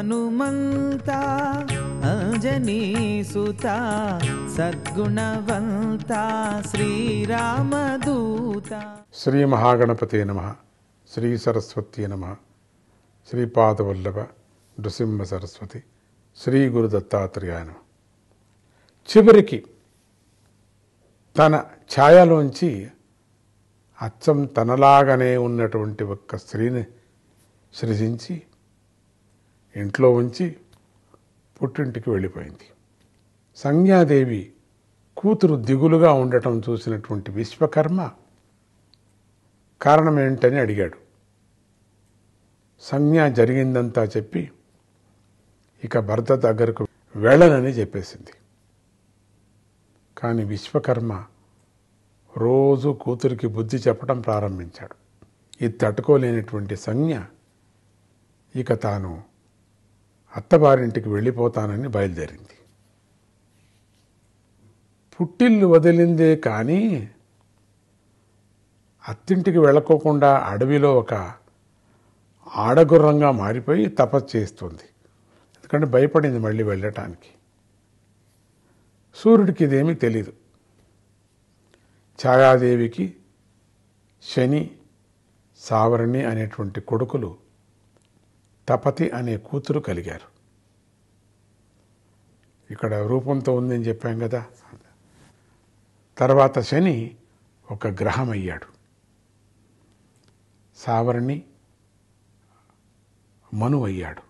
హనుమంత అంజనీ సుత సద్గుణవంత శ్రీరామదూత. శ్రీ మహాగణపతే నమ శ్రీ సరస్వతి నమ శ్రీపాదవల్లభ నృసింహ సరస్వతి శ్రీ గురు దత్తాత్రేయాయ చివరికి తన ఛాయలోంచి అచ్చం తనలాగానే ఉన్నటువంటి ఒక్క స్త్రీని సృజించి ఇంట్లో ఉంచి పుట్టింటికి వెళ్ళిపోయింది. సంజ్ఞాదేవి కూతురు దిగులుగా ఉండటం చూసినటువంటి విశ్వకర్మ కారణం ఏంటని అడిగాడు. సంజ్ఞ జరిగిందంతా చెప్పి ఇక భర్త దగ్గరకు వెళ్ళనని చెప్పేసింది. కానీ విశ్వకర్మ రోజు కూతురికి బుద్ధి చెప్పడం ప్రారంభించాడు. ఇది తట్టుకోలేనటువంటి సంజ్ఞ ఇక తాను అత్తవారింటికి వెళ్ళిపోతానని బయలుదేరింది. పుట్టిల్లు వదిలిందే కానీ అత్తింటికి వెళ్ళకోకుండా అడవిలో ఒక ఆడగుర్రంగా మారిపోయి తపస్సు చేస్తుంది. ఎందుకంటే భయపడింది మళ్ళీ వెళ్ళటానికి. సూర్యుడికి ఇదేమీ తెలీదు. ఛాయాదేవికి శని సావరణి అనేటువంటి కొడుకులు తపతి అనే కూతురు కలిగారు. ఇక్కడ రూపంతో ఉందని చెప్పాం కదా. తర్వాత శని ఒక గ్రహం అయ్యాడు సావరణి మను అయ్యాడు.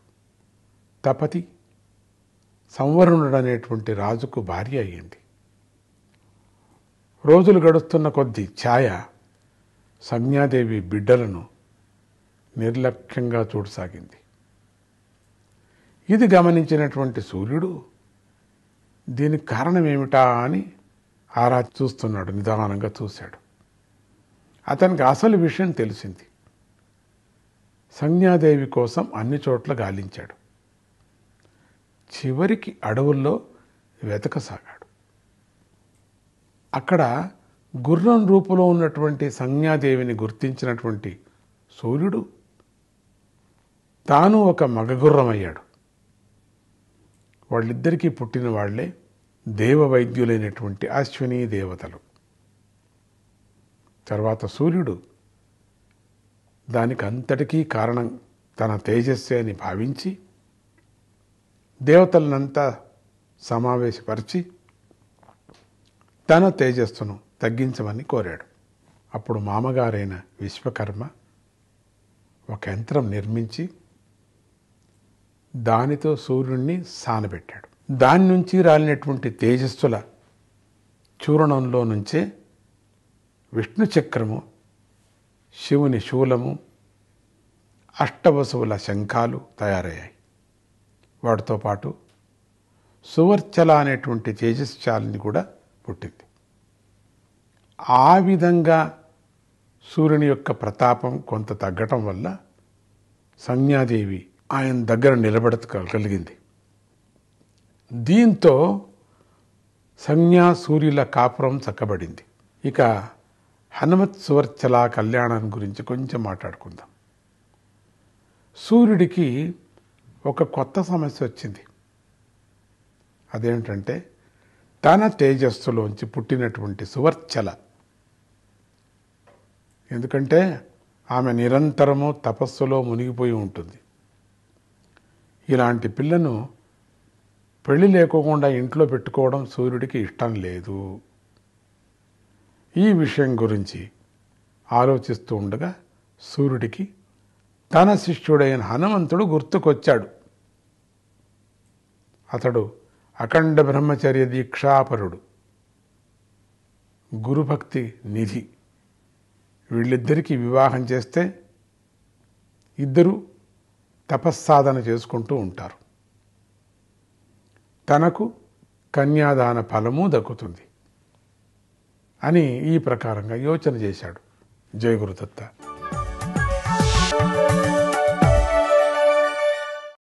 తపతి సంవరుణుడు అనేటువంటి రాజుకు భార్య అయ్యింది. రోజులు గడుస్తున్న కొద్దీ ఛాయ సంజ్ఞాదేవి బిడ్డలను నిర్లక్ష్యంగా చూడసాగింది. ఇది గమనించినటువంటి సూర్యుడు దీనికి కారణం ఏమిటా అని ఆరా చూస్తున్నాడు నిదానంగా చూశాడు. అతనికి అసలు విషయం తెలిసింది. సంజ్ఞాదేవి కోసం అన్ని చోట్ల గాలించాడు. చివరికి అడవుల్లో వెతకసాగాడు. అక్కడ గుర్రం రూపంలో ఉన్నటువంటి సంజ్ఞాదేవిని గుర్తించినటువంటి సూర్యుడు తాను ఒక మగగుర్రం అయ్యాడు వాళ్ళిద్దరికీ పుట్టిన వాళ్ళే దేవ వైద్యులైనటువంటి అశ్విని దేవతలు. తర్వాత సూర్యుడు. దానికి అంతటికీ కారణం తన తేజస్సే అని భావించి దేవతలనంతా సమావేశపరిచి తన తేజస్సును తగ్గించమని కోరాడు. అప్పుడు మామగారైన విశ్వకర్మ ఒక యంత్రం నిర్మించి దానితో సూర్యుణ్ణి సానబెట్టాడు. దాని నుంచి రాలినటువంటి తేజస్సుల చూర్ణంలో నుంచే విష్ణు చక్రము శివుని శూలము అష్టవసువుల శంఖాలు తయారయ్యాయి. వాటితో పాటు సువర్చల అనేటువంటి తేజస్శాలిని కూడా పుట్టింది. ఆ విధంగా సూర్యుని యొక్క ప్రతాపం కొంత తగ్గటం వల్ల సంజ్ఞాదేవి ఆయన దగ్గర నిలబడగలిగింది దీంతో సంజ్ఞా సూర్యుల కాపురం చక్కబడింది. ఇక హనుమత్ సువర్చల కళ్యాణం గురించి కొంచెం మాట్లాడుకుందాం. సూర్యుడికి ఒక కొత్త సమస్య వచ్చింది. అదేంటంటే తన తేజస్సులోంచి పుట్టినటువంటి సువర్చల. ఎందుకంటే ఆమె నిరంతరము తపస్సులో మునిగిపోయి ఉంటుంది. ఇలాంటి పిల్లను పెళ్ళి లేకోకుండా ఇంట్లో పెట్టుకోవడం సూర్యుడికి ఇష్టం లేదు. ఈ విషయం గురించి ఆలోచిస్తూ ఉండగా సూర్యుడికి తన శిష్యుడైన హనుమంతుడు గుర్తుకొచ్చాడు. అతడు అఖండ బ్రహ్మచర్య దీక్షాపరుడు. గురుభక్తి నిధి. వీళ్ళిద్దరికీ వివాహం చేస్తే ఇద్దరు తపస్సాధన చేసుకుంటూ ఉంటారు. తనకు కన్యాదాన ఫలము దక్కుతుంది. అని ఈ ప్రకారంగా యోచన చేశాడు జయగురుదత్త.